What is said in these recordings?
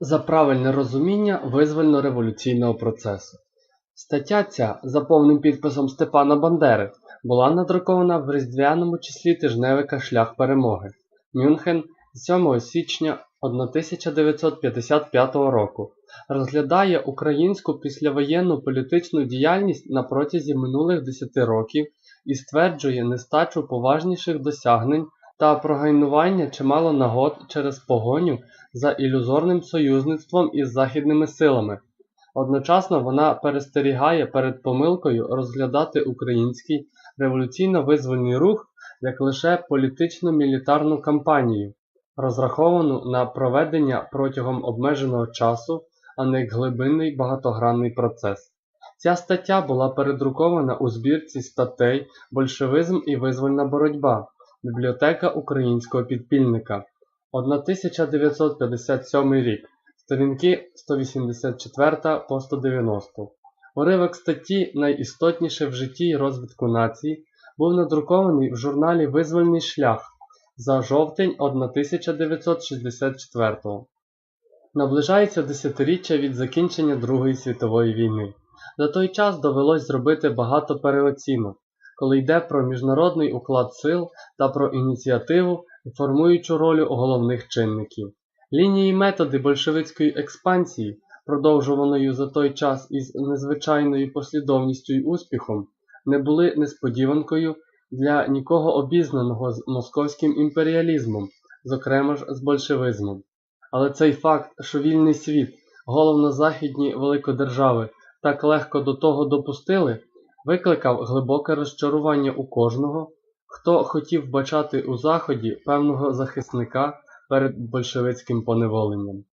за правильне розуміння визвольно-революційного процесу. Стаття ця за повним підписом Степана Бандери була надрукована в різдвяному числі тижневика Шлях перемоги Мюнхен 7 січня 1955 року. Розглядає українську післявоєнну політичну діяльність на протязі минулих 10 років і стверджує нестачу поважніших досягнень та прогайнування чимало нагод через погоню за ілюзорним союзництвом із західними силами. Одночасно вона перестерігає перед помилкою розглядати український революційно-визвольний рух як лише політично-мілітарну кампанію, розраховану на проведення протягом обмеженого часу, а не як глибинний багатогранний процес. Ця стаття була передрукована у збірці статей Большевизм і визвольна боротьба Бібліотека українського підпільника 1957 рік, сторінки 184 по 190. Уривок статті Найістотніше в житті і розвитку нації був надрукований в журналі Визвольний шлях за жовтень 1964 Наближається десятиріччя від закінчення Другої світової війни. За той час довелось зробити багато переоцінок, коли йде про міжнародний уклад сил та про ініціативу формуючу роль головних чинників. Лінії методи большевицької експансії, продовжуваною за той час із незвичайною послідовністю й успіхом, не були несподіванкою для нікого обізнаного з московським імперіалізмом, зокрема ж з большевизмом. Але цей факт, що вільний світ, головно західні великодержави, так легко до того допустили, викликав глибоке розчарування у кожного, хто хотів бачати у Заході певного захисника перед большевицьким поневоленням.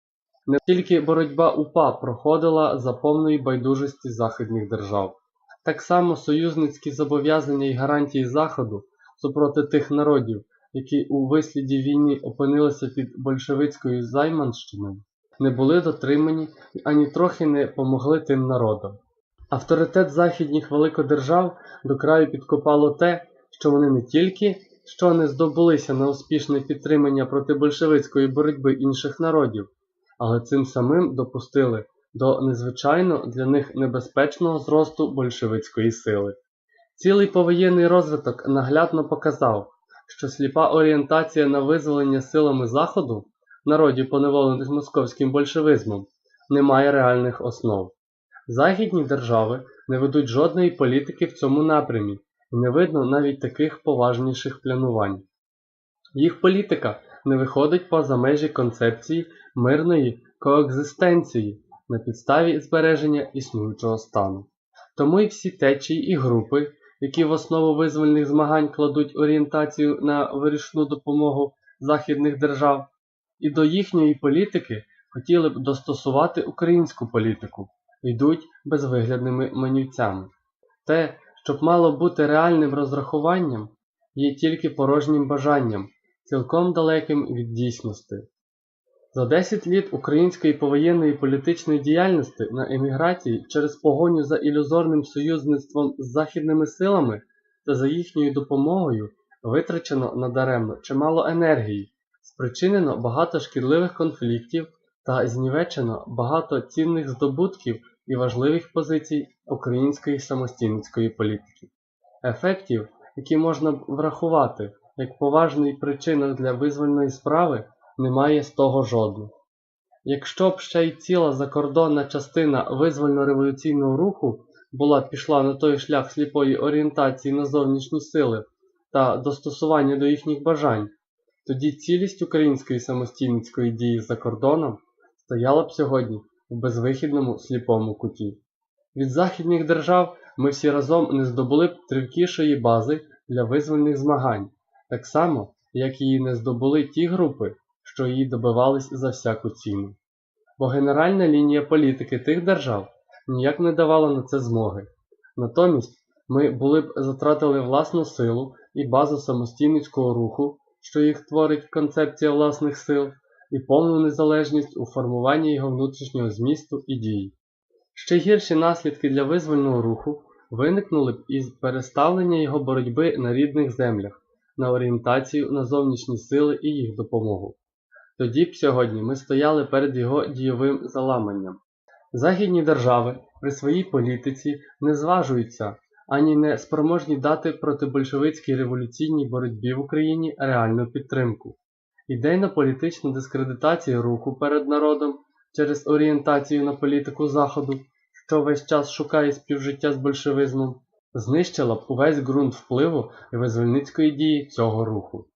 Не тільки боротьба УПА проходила за повної байдужості західних держав. Так само союзницькі зобов'язання і гарантії Заходу супроти тих народів, які у висліді війни опинилися під большевицькою займанщиною, не були дотримані і ані трохи не помогли тим народам. Авторитет західніх великодержав до краю підкопало те, що вони не тільки що не здобулися на успішне підтримання проти большевицької боротьби інших народів, але цим самим допустили до незвичайно для них небезпечного зросту большевицької сили. Цілий повоєнний розвиток наглядно показав, що сліпа орієнтація на визволення силами Заходу, народів поневолених московським большевизмом, не має реальних основ. Західні держави не ведуть жодної політики в цьому напрямі і не видно навіть таких поважніших планувань. Їх політика не виходить поза межі концепції мирної коекзистенції на підставі збереження існуючого стану. Тому і всі течії і групи, які в основу визвольних змагань кладуть орієнтацію на вирішну допомогу західних держав, і до їхньої політики хотіли б достосувати українську політику, йдуть безвиглядними манівцями. Те, щоб мало бути реальним розрахуванням, є тільки порожнім бажанням, цілком далеким від дійсності. За 10 літ української повоєнної політичної діяльності на еміграції через погоню за ілюзорним союзництвом з західними силами та за їхньою допомогою витрачено надаремно чимало енергії, спричинено багато шкідливих конфліктів та знівечено багато цінних здобутків і важливих позицій української самостійницької політики. Ефектів, які можна б врахувати як поважний причинок для визвольної справи, немає з того жодного. Якщо б ще й ціла закордонна частина визвольно-революційного руху була пішла на той шлях сліпої орієнтації на зовнішні сили та достосування до їхніх бажань, тоді цілість української самостійницької дії за кордоном стояла б сьогодні в безвихідному сліпому куті. Від західних держав ми всі разом не здобули б тривкішої бази для визвольних змагань, так само, як її не здобули ті групи, що її добивались за всяку ціну. Бо генеральна лінія політики тих держав ніяк не давала на це змоги. Натомість ми були б затратили власну силу і базу самостійницького руху, що їх творить концепція власних сил, і повну незалежність у формуванні його внутрішнього змісту і дії. Ще гірші наслідки для визвольного руху виникнули б із переставлення його боротьби на рідних землях, на орієнтацію на зовнішні сили і їх допомогу. тоді б сьогодні ми стояли перед його дійовим заламанням. Західні держави при своїй політиці не зважуються ані не спроможні дати протибольшевицькій революційній боротьбі в Україні реальну підтримку. Ідейно-політична дискредитація руху перед народом через орієнтацію на політику Заходу, що весь час шукає співжиття з большевизмом, знищила б увесь ґрунт впливу і визвольницької дії цього руху.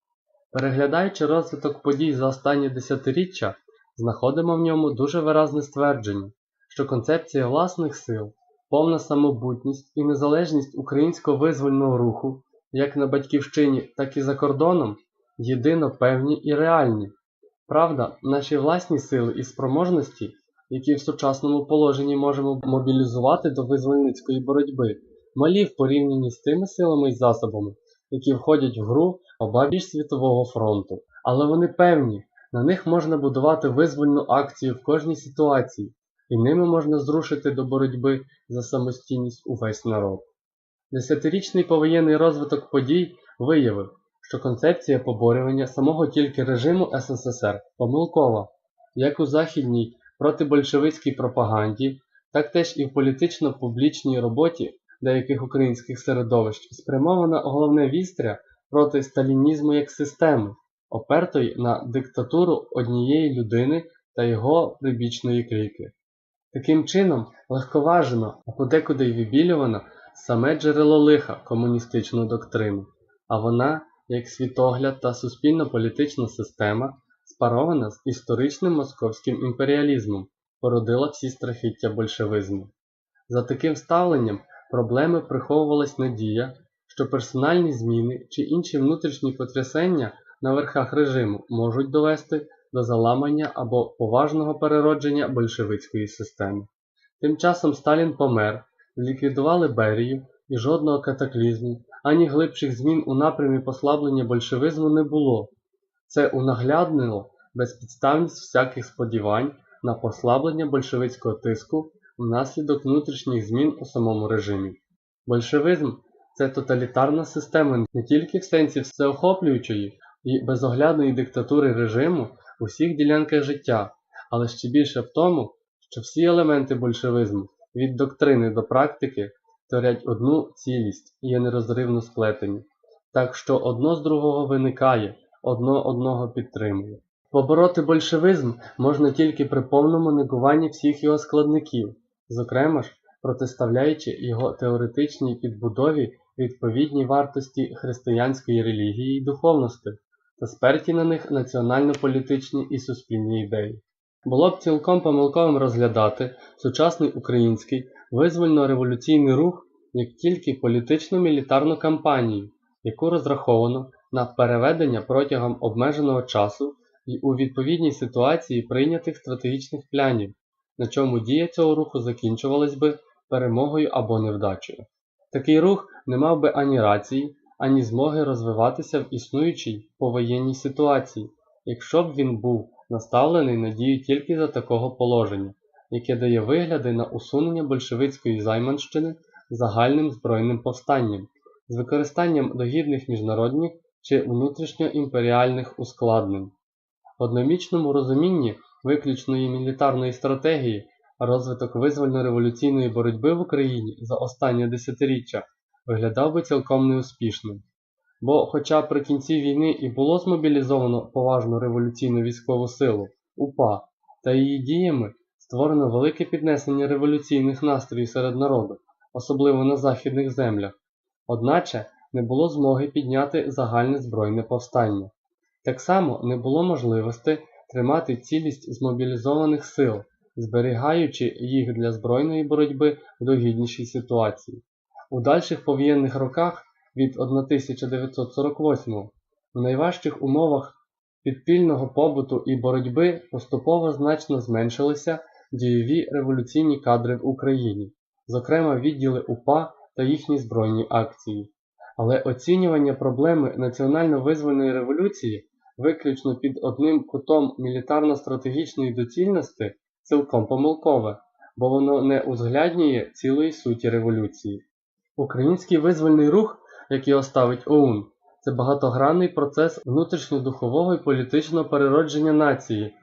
Переглядаючи розвиток подій за останні десятиріччя, знаходимо в ньому дуже виразне ствердження, що концепція власних сил, повна самобутність і незалежність українського визвольного руху, як на батьківщині, так і за кордоном, єдино певні і реальні. Правда, наші власні сили і спроможності, які в сучасному положенні можемо мобілізувати до визвольницької боротьби, малі в порівнянні з тими силами і засобами, які входять в гру обабіч світового фронту. Але вони певні, на них можна будувати визвольну акцію в кожній ситуації, і ними можна зрушити до боротьби за самостійність увесь народ. Десятирічний повоєнний розвиток подій виявив, що концепція поборювання самого тільки режиму СССР помилкова, як у західній протибольшевицькій пропаганді, так теж і в політично-публічній роботі деяких українських середовищ спрямована головне вістря проти сталінізму як системи, опертої на диктатуру однієї людини та його прибічної кліки. Таким чином, легковажено, а подекуди й вибілювано саме джерело лиха комуністичної доктрини, а вона, як світогляд та суспільно-політична система, спарована з історичним московським імперіалізмом, породила всі страхіття большевизму. За таким ставленням проблеми приховувалась надія, що персональні зміни чи інші внутрішні потрясення на верхах режиму можуть довести до заламання або поважного переродження большевицької системи. Тим часом Сталін помер, ліквідували Берію і жодного катаклізму, ані глибших змін у напрямі послаблення большевизму не було. Це унагляднило безпідставність всяких сподівань на послаблення большевицького тиску внаслідок внутрішніх змін у самому режимі. Большевизм це тоталітарна система не тільки в сенсі всеохоплюючої і безоглядної диктатури режиму у всіх ділянках життя, але ще більше в тому, що всі елементи большевизму від доктрини до практики творять одну цілість і є нерозривно сплетені, так що одно з другого виникає, одно одного підтримує. Побороти большевизм можна тільки при повному негуванні всіх його складників, зокрема ж протиставляючи його теоретичній підбудові відповідній вартості християнської релігії і духовності та сперті на них національно-політичні і суспільні ідеї. Було б цілком помилковим розглядати сучасний український визвольно-революційний рух як тільки політично-мілітарну кампанію, яку розраховано на переведення протягом обмеженого часу і у відповідній ситуації прийнятих стратегічних планів, на чому дія цього руху закінчувалась би перемогою або невдачею. Такий рух не мав би ані рації, ані змоги розвиватися в існуючій повоєнній ситуації, якщо б він був наставлений на дію тільки за такого положення, яке дає вигляди на усунення большевицької займанщини загальним збройним повстанням з використанням догідних міжнародних чи внутрішньоімперіальних ускладнень. В одномічному розумінні виключної мілітарної стратегії розвиток визвольно-революційної боротьби в Україні за останнє десятиріччя виглядав би цілком неуспішним. Бо, хоча при кінці війни і було змобілізовано поважну революційну військову силу УПА та її діями створено велике піднесення революційних настроїв серед народу, особливо на західних землях, одначе не було змоги підняти загальне збройне повстання. Так само не було можливості тримати цілість змобілізованих сил, зберігаючи їх для збройної боротьби в догіднішій ситуації. У дальших повоєнних роках від 1948 в найважчих умовах підпільного побуту і боротьби поступово значно зменшилися дієві революційні кадри в Україні, зокрема відділи УПА та їхні збройні акції. Але оцінювання проблеми національно-визвольної революції виключно під одним кутом мілітарно-стратегічної доцільності цілком помилкове, бо воно не узгляднює цілої суті революції. Український визвольний рух, як його ставить ОУН, це багатогранний процес внутрішньодухового і політичного переродження нації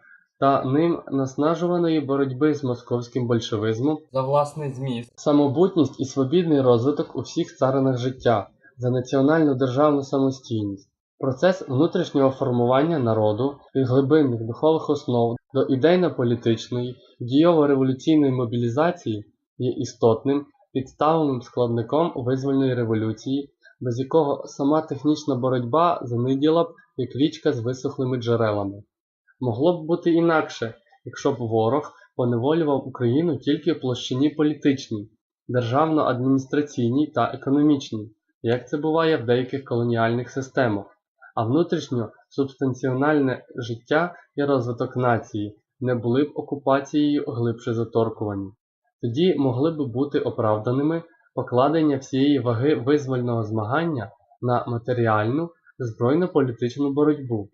та ним наснажуваної боротьби з московським большевизмом за власний зміст, самобутність і свобідний розвиток у всіх царинах життя, за національну державну самостійність. Процес внутрішнього формування народу від глибинних духових основ до ідейно-політичної, дійово-революційної мобілізації є істотним, підставовим складником визвольної революції, без якого сама технічна боротьба заниділа б як річка з висохлими джерелами. Могло б бути інакше, якщо б ворог поневолював Україну тільки в площині політичній, державно-адміністраційній та економічній, як це буває в деяких колоніальних системах, а внутрішньо субстанціональне життя і розвиток нації не були б окупацією глибше заторкувані. Тоді могли б бути оправданими покладення всієї ваги визвольного змагання на матеріальну збройно-політичну боротьбу.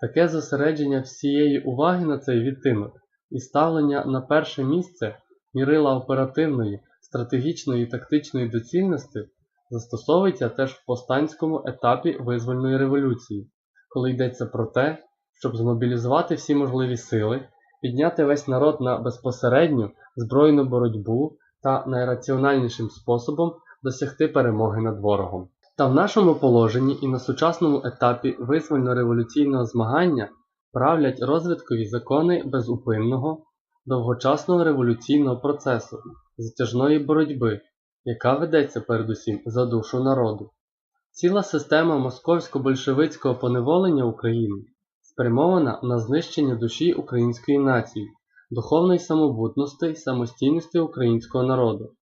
Таке зосередження всієї уваги на цей відтинок і ставлення на перше місце мірила оперативної, стратегічної і тактичної доцільності застосовується теж в повстанському етапі визвольної революції, коли йдеться про те, щоб змобілізувати всі можливі сили, підняти весь народ на безпосередню збройну боротьбу та найраціональнішим способом досягти перемоги над ворогом. Та в нашому положенні і на сучасному етапі визвольно-революційного змагання правлять розвиткові закони безупинного, довгочасного революційного процесу, затяжної боротьби, яка ведеться передусім за душу народу. Ціла система московсько-большевицького поневолення України спрямована на знищення душі української нації, духовної самобутності і самостійності українського народу.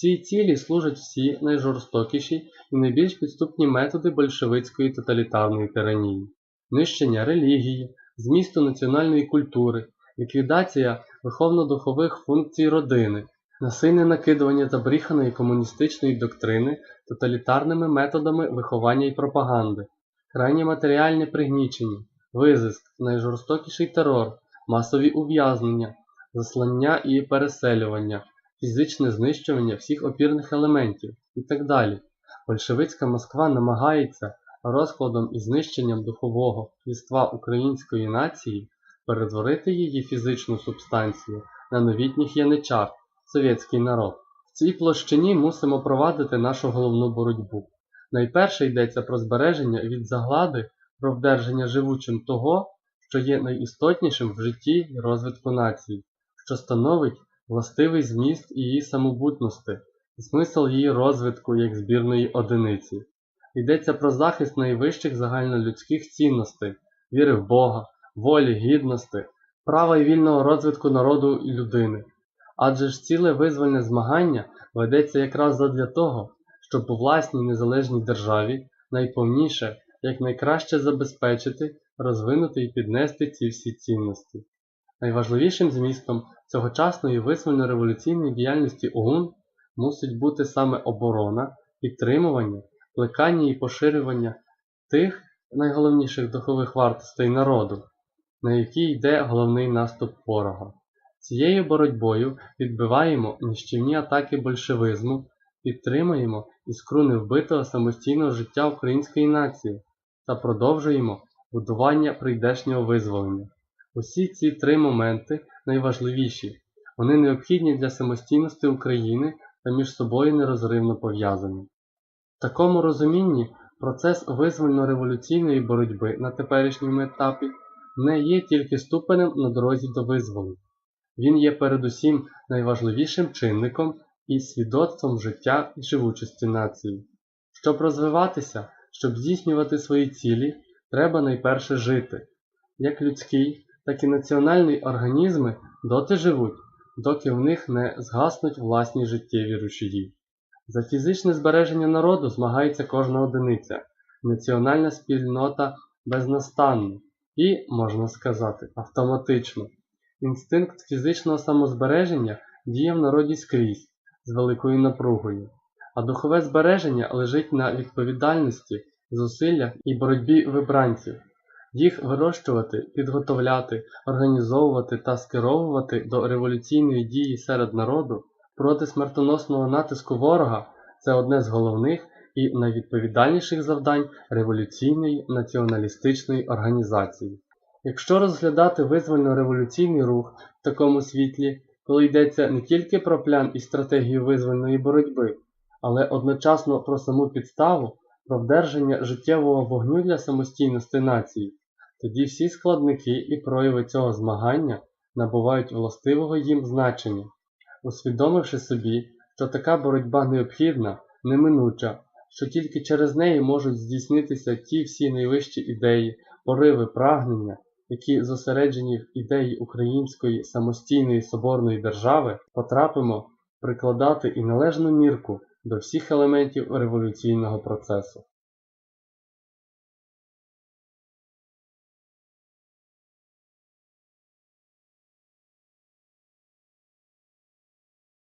Цій цілі служать всі найжорстокіші і найбільш підступні методи большевицької тоталітарної тиранії, нищення релігії, змісту національної культури, ліквідація виховно-духових функцій родини, насильне накидування забріханої комуністичної доктрини тоталітарними методами виховання і пропаганди, крайнє матеріальне пригнічення, визиск, найжорстокіший терор, масові ув'язнення, заслання і переселювання фізичне знищування всіх опірних елементів і так далі. Большевицька Москва намагається розкладом і знищенням духового єства української нації перетворити її фізичну субстанцію на новітніх яничар совєтський народ. В цій площині мусимо провадити нашу головну боротьбу. Найперше йдеться про збереження від заглади, про вдержання живучим того, що є найістотнішим в житті і розвитку нації, що становить властивий зміст її самобутності, смисл її розвитку як збірної одиниці. Йдеться про захист найвищих загальнолюдських цінностей, віри в Бога, волі, гідності, права і вільного розвитку народу і людини. Адже ж ціле визвольне змагання ведеться якраз задля того, щоб у власній незалежній державі найповніше, якнайкраще забезпечити, розвинути і піднести ці всі цінності. Найважливішим змістом цьогочасної визвольно-революційної діяльності ОУН мусить бути саме оборона, підтримування, плекання і поширювання тих найголовніших духових вартостей народу, на які йде головний наступ ворога. Цією боротьбою відбиваємо нищівні атаки большевизму, підтримуємо іскру невбитого самостійного життя української нації та продовжуємо будування прийдешнього визволення. Усі ці три моменти найважливіші, вони необхідні для самостійності України та між собою нерозривно пов'язані. В такому розумінні процес визвольно-революційної боротьби на теперішньому етапі не є тільки ступенем на дорозі до визволення. Він є передусім найважливішим чинником і свідоцтвом життя і живучості нації. Щоб розвиватися, щоб здійснювати свої цілі, треба найперше жити, як людський, так і національні організми доти живуть, доки в них не згаснуть власні життєві рушії. За фізичне збереження народу змагається кожна одиниця, національна спільнота безнастанно і, можна сказати, автоматично. Інстинкт фізичного самозбереження діє в народі скрізь з великою напругою, а духове збереження лежить на відповідальності, зусиллях і боротьбі вибранців. Їх вирощувати, підготовляти, організовувати та скеровувати до революційної дії серед народу проти смертоносного натиску ворога це одне з головних і найвідповідальніших завдань революційної націоналістичної організації. Якщо розглядати визвольно-революційний рух в такому світлі, коли йдеться не тільки про план і стратегію визвольної боротьби, але одночасно про саму підставу, про вдержання життєвого вогню для самостійності нації, тоді всі складники і прояви цього змагання набувають властивого їм значення, усвідомивши собі, що така боротьба необхідна, неминуча, що тільки через неї можуть здійснитися ті всі найвищі ідеї, пориви прагнення, які зосереджені в ідеї української самостійної соборної держави, потрапимо прикладати і належну мірку до всіх елементів революційного процесу.